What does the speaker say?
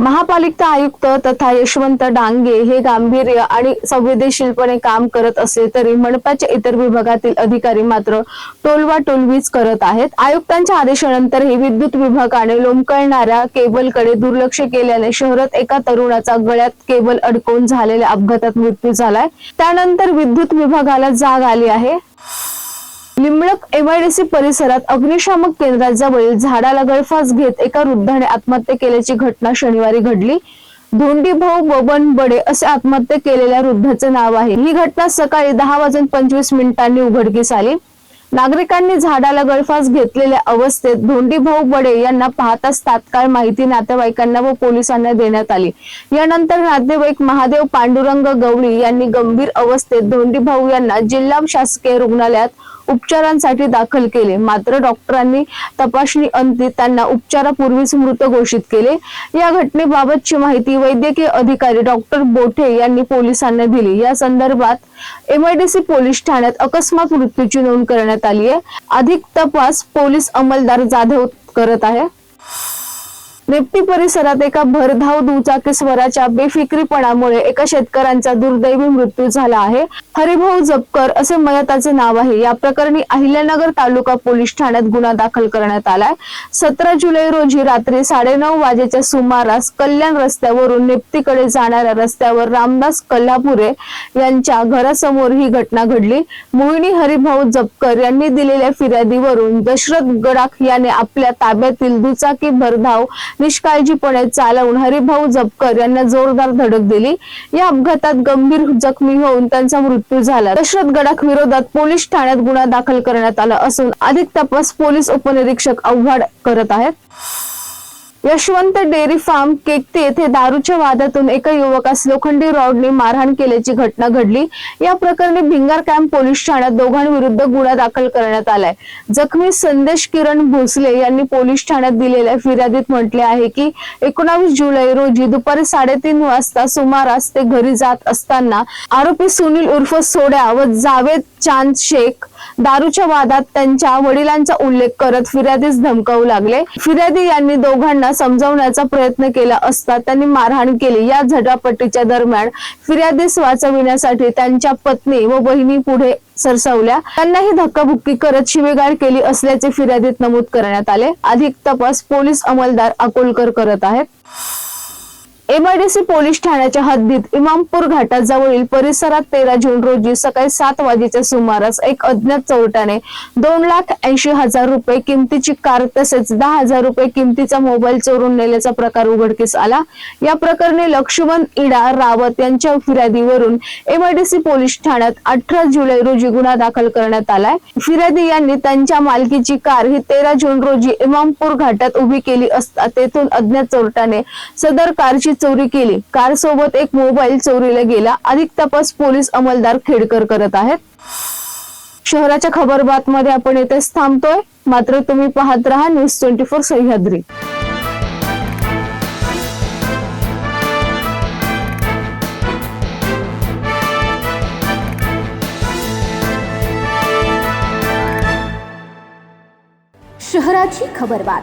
महापालिका आयुक्त तथा यशवंत डांगे हे गांभीर्य आणि संवेदनशीलपणे काम करत असले तरी मनपाच्या इतर विभागातील अधिकारी मात्र टोलवा टोलवीच करत आहेत. आयुक्तांच्या आदेशानंतरही विद्युत विभागाने लोंबकळणाऱ्या केबलकडे दुर्लक्ष केल्याने शहरात एका तरुणाचा गळ्यात केबल अडकून झालेल्या अपघातात मृत्यू झालाय. त्यानंतर विद्युत विभागाला जाग आली आहे. लिंबळक एमआयडीसी परिसरात अग्निशामक केंद्राजवळील झाडाला गळफास घेत एका वृद्धाने आत्महत्या केल्याची घटना शनिवारी घडली. धोंडी भाऊ बबन बडे असे आत्महत्या केलेल्या वृद्धाचे नाव आहे. ही घटना सकाळी दहा वाजून पंचवीस मिनिटांनी उघडकीस आली. नागरिकांनी झाडाला गळफास घेतलेल्या अवस्थेत धोंडी भाऊ बडे यांना पाहताच तात्काळ माहिती नातेवाईकांना व पोलिसांना देण्यात आली. यानंतर नातेवाईक महादेव पांडुरंग गवळी यांनी गंभीर अवस्थेत धोंडी भाऊ यांना जिल्हा शासकीय रुग्णालयात उपचारांसाठी दाखल केले. मात्र डॉक्टरांनी तपासणी अंती त्यांना उपचारापूर्वीच मृत घोषित केले. या घटनेबाबतची माहिती वैद्यकीय अधिकारी डॉक्टर बोठे यांनी पोलिसांना दिली. या संदर्भात एमआयडीसी पोलीस ठाण्यात अकस्मात मृत्यूची नोंद करण्यात आली आहे अधिक तपास पोलीस अंमलदार जाधव करत आहे. रिप्टी परिसरात एका भरधाव दुचाकी स्वराच्या बेफिक्रीपणामुळे एका शेतकऱ्यांचा दुर्दैवी मृत्यू झाला आहे. हरिभाऊ जपकर असे मयताचे नाव आहे. या प्रकरणी अहिल्यानगर तालुका पोलीस ठाण्यात गुन्हा दाखल करण्यात आलाय. सतरा जुलै रोजी रात्री साडेनऊ वाजेच्या सुमारास कल्याण रस्त्यावरून निप्तीकडे जाणाऱ्या रस्त्यावर रामदास कल्हापुरे यांच्या घरासमोर ही घटना घडली. मोहिनी हरिभाऊ जपकर यांनी दिलेल्या फिर्यादीवरून दशरथ गडाख याने आपल्या ताब्यातील दुचाकी भरधाव निष्काळजीपणे चालवून हरिभाऊ जपकर यांना जोरदार धडक दिली. या अपघातात गंभीर जखमी होऊन त्यांचा मृत्यू झाला. दशरथ गडाख विरोधात पोलीस ठाण्यात गुन्हा दाखल करण्यात आला असून अधिक तपास पोलीस उपनिरीक्षक आव्हाड करत आहेत. यशवंत डेअरी फार्म केकते येथे दारूच्या वादातून एका युवकास लोखंडी रॉडने मारहाण केल्याची घटना घडली. या प्रकरणी भिंगार कॅम्प पोलीस ठाण्यात दोघांविरुद्ध गुन्हा दाखल करण्यात आलाय. जखमी संदेश किरण भोसले यांनी पोलीस ठाण्यात दिलेल्या फिर्यादीत म्हटले आहे की एकोणावीस जुलै रोजी दुपारी साडेतीन वाजता सुमारास ते घरी जात असताना आरोपी सुनील उर्फ सोड्या व जावेद चांद शेख दारूच्या वादात त्यांच्या वडिलांचा उल्लेख करत फिर्यादीस धमकावू लागले. फिर्यादी यांनी दोघांना समजावण्याचा प्रयत्न केला असता त्यांनी मारहाण केली. या झटापटीच्या दरम्यान फिर्यादीस वाचविण्यासाठी त्यांच्या पत्नी व बहिणी पुढे सरसावल्या. त्यांनाही धक्काबुक्की करत शिवेगाळ केली असल्याचे फिर्यादीत नमूद करण्यात आले. अधिक तपास पोलीस अंमलदार अकोलकर करत आहेत. एमआयडीसी पोलीस ठाण्याच्या हद्दीत इमामपूर घाटाजवळील परिसरात तेरा जून रोजी सकाळी सात वाजेच्या सुमारास एक अज्ञात चोरट्याने दोन लाख ऐंशी हजार रुपये किमतीची कार तसेच दहा हजार रुपये किमतीचा मोबाईल चोरून नेल्याचा प्रकार उघडकीस आला. या प्रकरणी लक्ष्मण इडा रावत यांच्या फिर्यादीवरून एमआयडीसी पोलीस ठाण्यात अठरा जुलै रोजी गुन्हा दाखल करण्यात आलाय. फिर्यादी यांनी त्यांच्या मालकीची कार ही तेरा जून रोजी इमामपूर घाटात उभी केली असता तेथून अज्ञात चोरट्याने सदर कारची चोरी केली. कार सोबत एक मोबाईल चोरीला गेला. अधिक तपास पोलीस अंमलदार खेडकर करत आहेत. शहराच्या खबरबात मध्ये आपण येथेच थांबतोय. मात्र तुम्ही पाहत राहा न्यूज ट्वेंटी फोर सह्याद्री. शहराची खबरबात